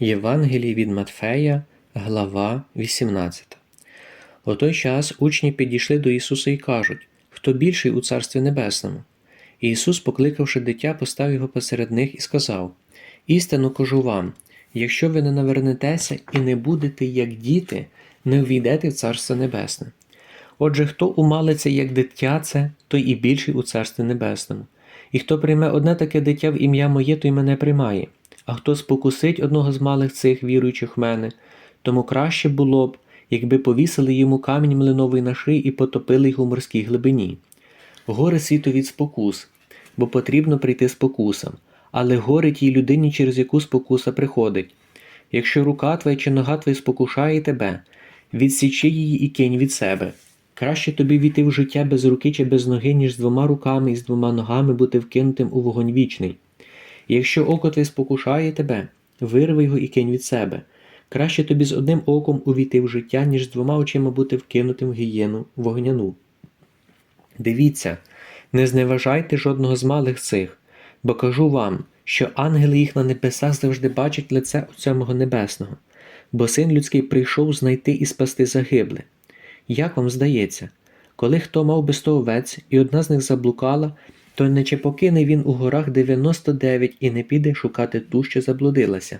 Євангелій від Матфея, глава 18. У той час учні підійшли до Ісуса і кажуть, хто більший у Царстві Небесному. І Ісус, покликавши дитя, постав його посеред них і сказав: Істину кажу вам, якщо ви не навернетеся і не будете як діти, не увійдете в Царство Небесне. Отже, хто умалиться як дитяце, той і більший у Царстві Небесному. І хто прийме одне таке дитя в ім'я моє, той мене приймає. А хто спокусить одного з малих цих віруючих мене, тому краще було б, якби повісили йому камінь млиновий на шиї і потопили його в морській глибині. Горе світу від спокус, бо потрібно прийти спокусам, але горе тій людині, через яку спокуса приходить. Якщо рука твоя чи нога твоя спокушає тебе, відсічи її і кинь від себе. Краще тобі війти в життя без руки чи без ноги, ніж з двома руками і з двома ногами бути вкинутим у вогонь вічний. Якщо око твоє спокушає тебе, вирви його і кинь від себе. Краще тобі з одним оком увійти в життя, ніж з двома очима бути вкинутим в гієну вогняну. Дивіться, не зневажайте жодного з малих цих, бо кажу вам, що ангели їх на небесах завжди бачать лице Отця мого Небесного, бо син людський прийшов знайти і спасти загибле. Як вам здається, коли хто мав би сто овець, і одна з них заблукала, то не чи покине він у горах 99 і не піде шукати ту, що заблудилася.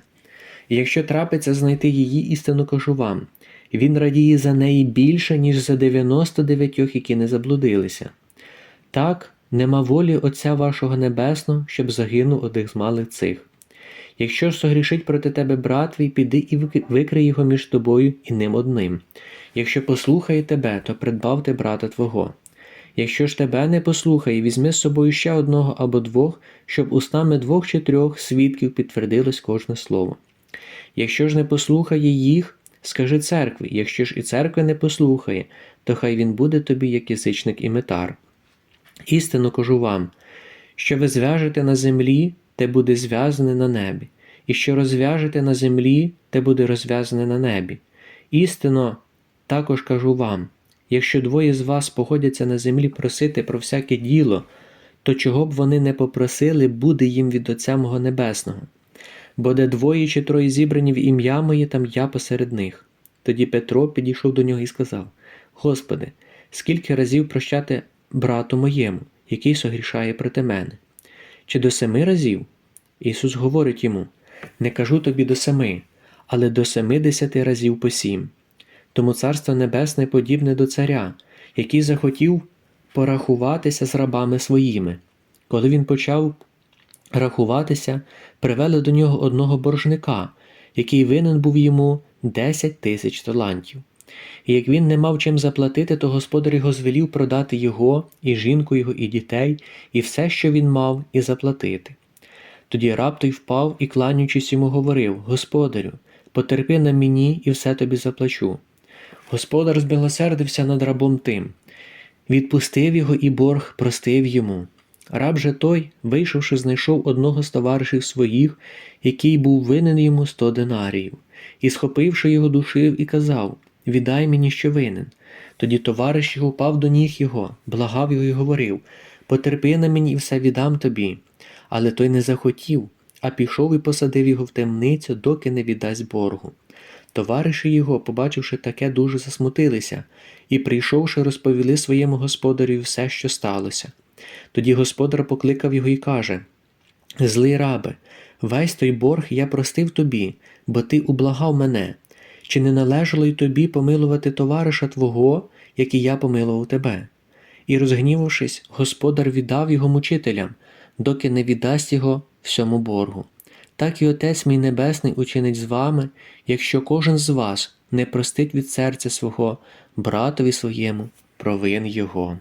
Якщо трапиться знайти її істину кажу вам, він радіє за неї більше, ніж за 99, які не заблудилися. Так, нема волі Отця вашого Небесного, щоб загинув одних з малих цих. Якщо ж согрішить проти тебе брат твій, піди і викрий його між тобою і ним одним. Якщо послухає тебе, то придбавте брата твого. Якщо ж тебе не послухає, візьми з собою ще одного або двох, щоб устами двох чи трьох свідків підтвердилось кожне слово. Якщо ж не послухає їх, скажи церкві, якщо ж і церкви не послухає, то хай він буде тобі як язичник і метар. Істинно кажу вам, що ви зв'яжете на землі, те буде зв'язане на небі, і що розв'яжете на землі, те буде розв'язане на небі. Істинно також кажу вам, якщо двоє з вас погодяться на землі просити про всяке діло, то чого б вони не попросили, буде їм від Отця мого Небесного. Бо де двоє чи троє зібрані в ім'я моє, там я посеред них. Тоді Петро підійшов до нього і сказав: Господи, скільки разів прощати брату моєму, який согрішає проти мене? Чи до семи разів? Ісус говорить йому: Не кажу тобі до семи, але до семидесяти разів по сім. Тому Царство Небесне подібне до царя, який захотів порахуватися з рабами своїми. Коли він почав рахуватися, привели до нього одного боржника, який винен був йому 10 тисяч талантів. І як він не мав чим заплатити, то господар його звелів продати його, і жінку його, і дітей, і все, що він мав, і заплатити. Тоді раб той впав і, кланюючись йому, говорив Господарю, потерпи на мені і все тобі заплачу. Господар збилосердився над рабом тим, відпустив його і борг простив йому. Раб же той, вийшовши, знайшов одного з товаришів своїх, який був винен йому сто динаріїв, і, схопивши його, душив і казав Віддай мені, що винен. Тоді товариш його упав до ніг його, благав його і говорив Потерпи на мені і все віддам тобі. Але той не захотів, а пішов і посадив його в темницю, доки не віддасть боргу. Товариші його, побачивши таке, дуже засмутилися, і, прийшовши, розповіли своєму господарю все, що сталося. Тоді господар покликав його і каже Злий рабе, весь той борг я простив тобі, бо ти ублагав мене. Чи не належало й тобі помилувати товариша твого, який я помилував тебе? І, розгнівавшись, господар віддав його мучителям, доки не віддасть його всьому боргу. Так і Отець мій Небесний учинить з вами, якщо кожен з вас не простить від серця свого братові своєму провин Його.